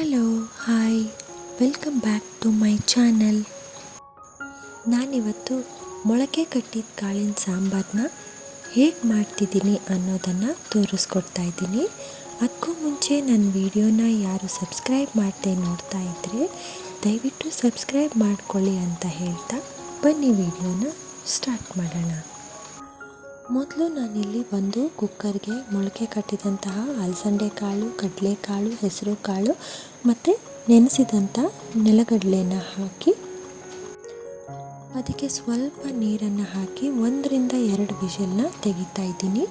Hello hi welcome back to my channel ನಾನಿವತ್ತು ಮೊಳಕೆ ಕಟ್ಟಿದ ಕಾಳಿನ ಸಾಂಬಾರನ್ನ ಹೇಗೆ ಮಾಡ್ತಿದ್ದೀನಿ ಅನ್ನೋದನ್ನು ತೋರಿಸ್ಕೊಡ್ತಾ ಇದ್ದೀನಿ. ಅದಕ್ಕೂ ಮುಂಚೆ ನನ್ನ ವಿಡಿಯೋನ ಯಾರು ಸಬ್ಸ್ಕ್ರೈಬ್ ಮಾಡದೆ ನೋಡ್ತಾ ಇದ್ದರೆ ದಯವಿಟ್ಟು ಸಬ್ಸ್ಕ್ರೈಬ್ ಮಾಡ್ಕೊಳ್ಳಿ ಅಂತ ಹೇಳ್ತಾ ಬನ್ನಿ ವಿಡಿಯೋನ ಸ್ಟಾರ್ಟ್ ಮಾಡೋಣ. ಮೊದಲು ನಾನಿಲ್ಲಿ ಒಂದು ಕುಕ್ಕರ್ಗೆ ಮೊಳಕೆ ಕಟ್ಟಿದಂತಹ ಅಲಸಂದೆ ಕಾಳು, ಕಡಲೆಕಾಳು ಹೆಸರು ಕಾಳು ಮತ್ತು ನೆನೆಸಿದಂಥ ನೆಲಗಡಲೆನ ಹಾಕಿ, ಅದಕ್ಕೆ ಸ್ವಲ್ಪ ನೀರನ್ನು ಹಾಕಿ ಒಂದರಿಂದ ಎರಡು ವಿಷಲ್ನ ತೆಗಿತಾ ಇದ್ದೀನಿ.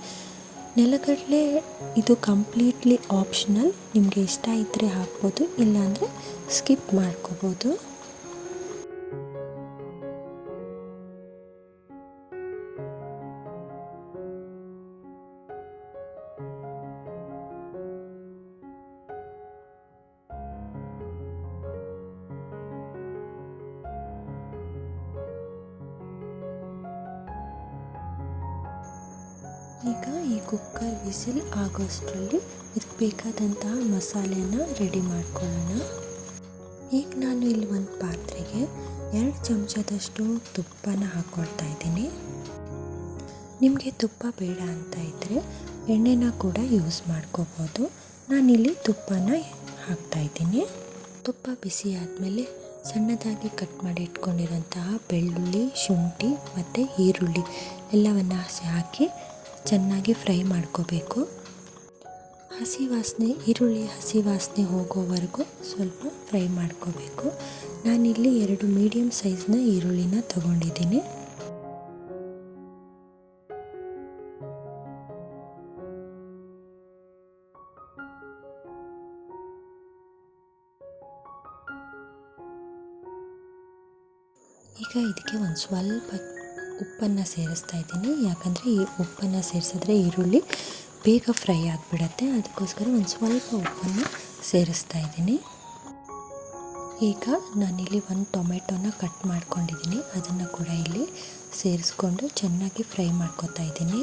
ನೆಲಗಡಲೆ ಇದು ಕಂಪ್ಲೀಟ್ಲಿ ಆಪ್ಷನಲ್ ನಿಮಗೆ ಇಷ್ಟ ಇದ್ದರೆ ಹಾಕ್ಬೋದು, ಇಲ್ಲಾಂದರೆ ಸ್ಕಿಪ್ ಮಾಡ್ಕೋಬೋದು. ಈಗ ಈ ಕುಕ್ಕರ್ ವಿಸಿಲ್ ಆಗೋಷ್ಟರಲ್ಲಿ ಇದಕ್ಕೆ ಬೇಕಾದಂತಹ ಮಸಾಲೆನ ರೆಡಿ ಮಾಡ್ಕೊಳ್ಳೋಣ. ಈಗ ನಾನು ಇಲ್ಲಿ ಒಂದು ಪಾತ್ರೆಗೆ ಎರಡು ಚಮಚದಷ್ಟು ತುಪ್ಪನ ಹಾಕ್ಕೊಳ್ತಾ ಇದ್ದೀನಿ. ನಿಮಗೆ ತುಪ್ಪ ಬೇಡ ಅಂತ ಇದ್ದರೆ ಎಣ್ಣೆನ ಕೂಡ ಯೂಸ್ ಮಾಡ್ಕೋಬೋದು. ನಾನಿಲ್ಲಿ ತುಪ್ಪನ ಹಾಕ್ತಾ ಇದ್ದೀನಿ. ತುಪ್ಪ ಬಿಸಿ ಆದಮೇಲೆ ಸಣ್ಣದಾಗಿ ಕಟ್ ಮಾಡಿ ಇಟ್ಕೊಂಡಿರೋಂತಹ ಬೆಳ್ಳುಳ್ಳಿ, ಶುಂಠಿ ಮತ್ತು ಈರುಳ್ಳಿ ಎಲ್ಲವನ್ನು ಹಾಕಿ ಚೆನ್ನಾಗಿ ಫ್ರೈ ಮಾಡ್ಕೋಬೇಕು. ಹಸಿ ವಾಸನೆ, ಈರುಳ್ಳಿ ಹಸಿ ವಾಸನೆ ಹೋಗೋವರೆಗೂ ಸ್ವಲ್ಪ ಫ್ರೈ ಮಾಡ್ಕೋಬೇಕು. ನಾನಿಲ್ಲಿ ಎರಡು ಮೀಡಿಯಮ್ ಸೈಜ್ನ ಈರುಳ್ಳಿನ ತಗೊಂಡಿದ್ದೀನಿ. ಈಗ ಇದಕ್ಕೆ ಒಂದು ಸ್ವಲ್ಪ ಉಪ್ಪನ್ನು ಸೇರಿಸ್ತಾ ಇದ್ದೀನಿ. ಯಾಕಂದರೆ ಈ ಉಪ್ಪನ್ನು ಸೇರಿಸಿದ್ರೆ ಈರುಳ್ಳಿ ಬೇಗ ಫ್ರೈ ಆಗಿಬಿಡತ್ತೆ. ಅದಕ್ಕೋಸ್ಕರ ಒಂದು ಸ್ವಲ್ಪ ಉಪ್ಪನ್ನು ಸೇರಿಸ್ತಾ ಇದ್ದೀನಿ. ಈಗ ನಾನಿಲ್ಲಿ ಒಂದು ಟೊಮೆಟೊನ ಕಟ್ ಮಾಡ್ಕೊಂಡಿದ್ದೀನಿ. ಅದನ್ನು ಕೂಡ ಇಲ್ಲಿ ಸೇರಿಸ್ಕೊಂಡು ಚೆನ್ನಾಗಿ ಫ್ರೈ ಮಾಡ್ಕೋತಾ ಇದ್ದೀನಿ.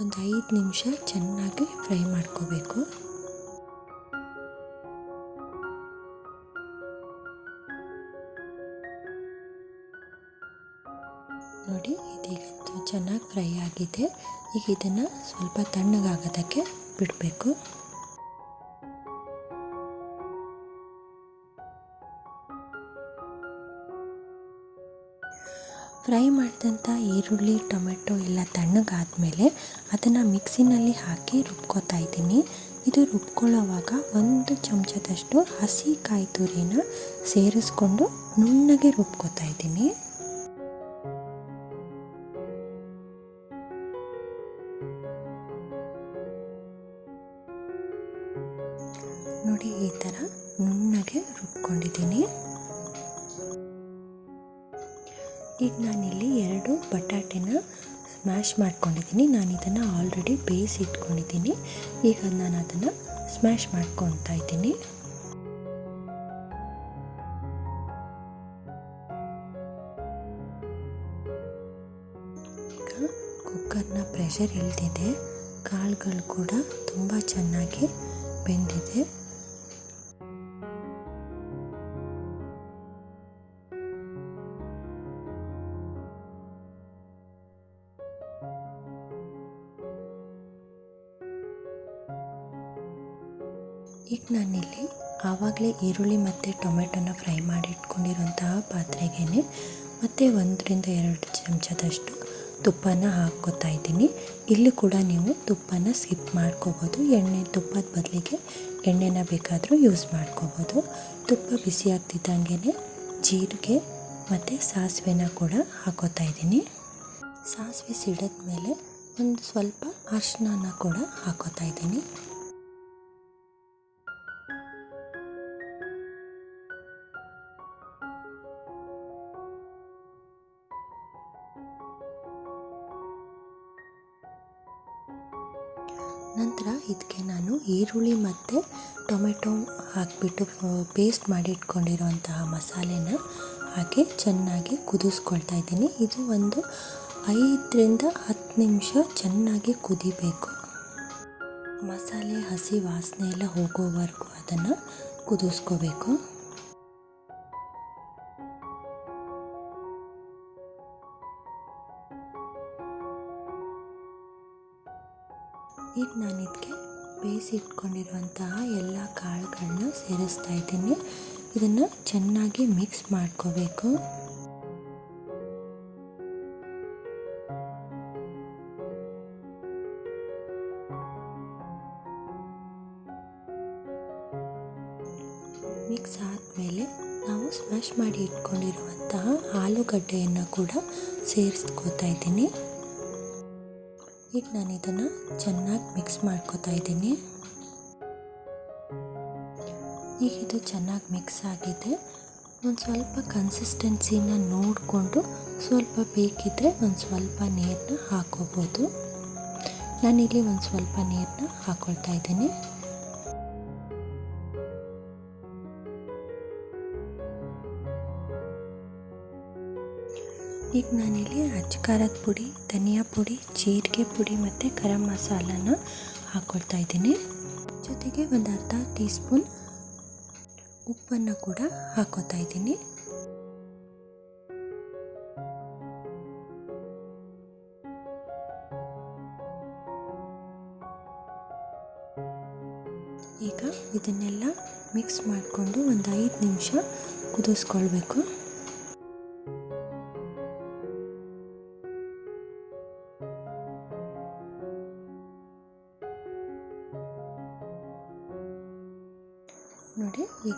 ಒಂದು ಐದು ನಿಮಿಷ ಚೆನ್ನಾಗಿ ಫ್ರೈ ಮಾಡ್ಕೋಬೇಕು. ನೋಡಿ ಇದೀಗ ಚೆನ್ನಾಗಿ ಫ್ರೈ ಆಗಿದೆ. ಈಗ ಇದನ್ನು ಸ್ವಲ್ಪ ತಣ್ಣಗಾಗೋದಕ್ಕೆ ಬಿಡಬೇಕು. ಫ್ರೈ ಮಾಡಿದಂಥ ಈರುಳ್ಳಿ, ಟೊಮೆಟೊ ಎಲ್ಲ ತಣ್ಣಗಾದಮೇಲೆ ಅದನ್ನು ಮಿಕ್ಸಿನಲ್ಲಿ ಹಾಕಿ ರುಬ್ಕೋತಾ ಇದ್ದೀನಿ. ಇದು ರುಬ್ಕೊಳ್ಳೋವಾಗ ಒಂದು ಚಮಚದಷ್ಟು ಹಸಿ ಕಾಯಿ ತುರಿನ ಸೇರಿಸ್ಕೊಂಡು ನುಣ್ಣಗೆ ರುಬ್ಕೋತಾ ಇದ್ದೀನಿ. ರುಬ್ಕೊಂಡಿದ್ದೀನಿ ಈಗ ನಾನಿಲ್ಲಿ ಎರಡು ಬಟಾಟೆನ ಸ್ಮ್ಯಾಶ್ ಮಾಡ್ಕೊಂಡಿದ್ದೀನಿ. ನಾನು ಇದನ್ನು ಆಲ್ರೆಡಿ ಬೇಯಿಸಿ ಇಟ್ಕೊಂಡಿದ್ದೀನಿ. ಈಗ ನಾನು ಅದನ್ನು ಸ್ಮ್ಯಾಶ್ ಮಾಡ್ಕೊತಾ ಇದ್ದೀನಿ. ಈಗ ಕುಕ್ಕರ್ನ ಪ್ರೆಷರ್ ಇಳ್ದಿದೆ ಕಾಳುಗಳು ಕೂಡ ತುಂಬ ಚೆನ್ನಾಗಿ ಬೆಂದಿದೆ. ಈಗ ನಾನಿಲ್ಲಿ ಆವಾಗಲೇ ಈರುಳ್ಳಿ ಮತ್ತು ಟೊಮೆಟೊನ ಫ್ರೈ ಮಾಡಿ ಇಟ್ಕೊಂಡಿರುವಂತಹ ಪಾತ್ರೆಗೇನೆ, ಮತ್ತು ಒಂದರಿಂದ ಎರಡು ಚಮಚದಷ್ಟು ತುಪ್ಪನ ಹಾಕ್ಕೋತಾ ಇದ್ದೀನಿ. ಇಲ್ಲಿ ಕೂಡ ನೀವು ತುಪ್ಪನ ಸ್ಕಿಪ್ ಮಾಡ್ಕೋಬೋದು. ಎಣ್ಣೆ, ತುಪ್ಪದ ಬದಲಿಗೆ ಎಣ್ಣೆನ ಬೇಕಾದರೂ ಯೂಸ್ ಮಾಡ್ಕೋಬೋದು. ತುಪ್ಪ ಬಿಸಿ ಆಗ್ತಿದ್ದಂಗೆ ಜೀರಿಗೆ ಮತ್ತು ಸಾಸಿವೆನ ಕೂಡ ಹಾಕೋತಾ ಇದ್ದೀನಿ. ಸಾಸಿವೆ ಸಿಡಿದ ಮೇಲೆ ಒಂದು ಸ್ವಲ್ಪ ಅರಿಶಿನ ಕೂಡ ಹಾಕೋತಾ ಇದ್ದೀನಿ. ನಂತರ ಇದಕ್ಕೆ ನಾನು ಈರುಳ್ಳಿ ಮತ್ತು ಟೊಮೆಟೊ ಹಾಕಿಬಿಟ್ಟು ಪೇಸ್ಟ್ ಮಾಡಿ ಇಟ್ಕೊಂಡಿರುವಂತಹ ಮಸಾಲೆನ ಹಾಕಿ ಚೆನ್ನಾಗಿ ಕುದಿಸ್ಕೊಳ್ತಾ ಇದ್ದೀನಿ. ಇದು ಒಂದು ಐದರಿಂದ ಹತ್ತು ನಿಮಿಷ ಚೆನ್ನಾಗಿ ಕುದಿಬೇಕು. ಮಸಾಲೆ, ಹಸಿ ವಾಸನೆ ಎಲ್ಲ ಹೋಗೋವರೆಗೂ ಅದನ್ನು ಕುದಿಸ್ಕೋಬೇಕು. ಈಗ ನಾನು ಇದಕ್ಕೆ ಬೇಯಿಸಿಟ್ಕೊಂಡಿರುವಂತಹ ಎಲ್ಲ ಕಾಳುಗಳನ್ನ ಸೇರಿಸ್ತಾ ಇದ್ದೀನಿ. ಇದನ್ನು ಚೆನ್ನಾಗಿ ಮಿಕ್ಸ್ ಮಾಡ್ಕೋಬೇಕು. ಮಿಕ್ಸ್ ಆದಮೇಲೆ ನಾವು ಸ್ಮ್ಯಾಶ್ ಮಾಡಿ ಇಟ್ಕೊಂಡಿರುವಂತಹ ಆಲೂಗಡ್ಡೆಯನ್ನು ಕೂಡ ಸೇರಿಸ್ಕೋತಾ ಇದ್ದೀನಿ. ಈಗ ನಾನು ಇದನ್ನು ಚೆನ್ನಾಗಿ ಮಿಕ್ಸ್ ಮಾಡ್ಕೋತಾ ಇದ್ದೀನಿ. ಈಗ ಇದು ಚೆನ್ನಾಗಿ ಮಿಕ್ಸ್ ಆಗಿದೆ. ಒಂದು ಸ್ವಲ್ಪ ಕನ್ಸಿಸ್ಟೆನ್ಸಿನ ನೋಡಿಕೊಂಡು ಸ್ವಲ್ಪ ಬೇಕಿದ್ದರೆ ಒಂದು ಸ್ವಲ್ಪ ನೀರನ್ನ ಹಾಕೋಬೋದು. ನಾನಿಲ್ಲಿ ಒಂದು ಸ್ವಲ್ಪ ನೀರನ್ನ ಹಾಕ್ಕೊಳ್ತಾ ಇದ್ದೀನಿ. ಈಗ ನಾನಿಲ್ಲಿ ಅಚ್ಚ ಖಾರದ ಪುಡಿ, ಧನಿಯಾ ಪುಡಿ, ಜೀರಿಗೆ ಪುಡಿ ಮತ್ತು ಗರಂ ಮಸಾಲನ ಹಾಕ್ಕೊಳ್ತಾ ಇದ್ದೀನಿ. ಜೊತೆಗೆ ಒಂದು ಅರ್ಧ ಟೀ ಸ್ಪೂನ್ ಉಪ್ಪನ್ನು ಕೂಡ ಹಾಕೋತಾ ಇದ್ದೀನಿ. ಈಗ ಇದನ್ನೆಲ್ಲ ಮಿಕ್ಸ್ ಮಾಡಿಕೊಂಡು ಒಂದು ಐದು ನಿಮಿಷ ಕುದಿಸ್ಕೊಳ್ಬೇಕು.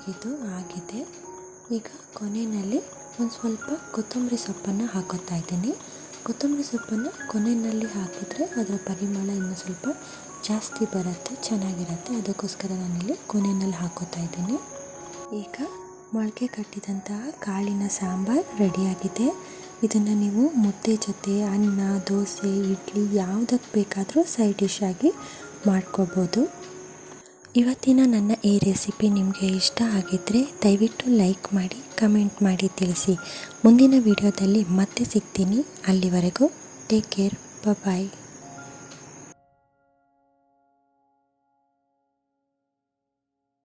ಇದು ಆಗಿದೆ. ಈಗ ಕೊನೆಯಲ್ಲಿ ಒಂದು ಸ್ವಲ್ಪ ಕೊತ್ತಂಬರಿ ಸೊಪ್ಪನ್ನು ಹಾಕೋತಾ ಇದ್ದೀನಿ. ಕೊತ್ತಂಬರಿ ಸೊಪ್ಪನ್ನು ಕೊನೆಯಲ್ಲಿ ಹಾಕಿದರೆ ಅದರ ಪರಿಮಳ ಇನ್ನೂ ಸ್ವಲ್ಪ ಜಾಸ್ತಿ ಬರುತ್ತೆ, ಚೆನ್ನಾಗಿರುತ್ತೆ. ಅದಕ್ಕೋಸ್ಕರ ನಾನಿಲ್ಲಿ ಕೊನೆಯಲ್ಲಿ ಹಾಕೋತಾ ಇದ್ದೀನಿ. ಈಗ ಮೊಳಕೆ ಕಟ್ಟಿದಂತಹ ಕಾಳಿನ ಸಾಂಬಾರು ರೆಡಿಯಾಗಿದೆ. ಇದನ್ನು ನೀವು ಮುದ್ದೆ ಜೊತೆ, ಅನ್ನ, ದೋಸೆ, ಇಡ್ಲಿ ಯಾವುದಕ್ಕೆ ಬೇಕಾದರೂ ಸೈಡ್ ಡಿಶ್ ಆಗಿ ಮಾಡ್ಕೋಬೋದು. ಇವತ್ತಿನ ನನ್ನ ಈ ರೆಸಿಪಿ ನಿಮಗೆ ಇಷ್ಟ ಆಗಿದ್ದರೆ ದಯವಿಟ್ಟು ಲೈಕ್ ಮಾಡಿ, ಕಮೆಂಟ್ ಮಾಡಿ ತಿಳಿಸಿ. ಮುಂದಿನ ವಿಡಿಯೋದಲ್ಲಿ ಮತ್ತೆ ಸಿಗ್ತೀನಿ. ಅಲ್ಲಿವರೆಗೂ ಟೇಕ್ ಕೇರ್. ಬಾಯ್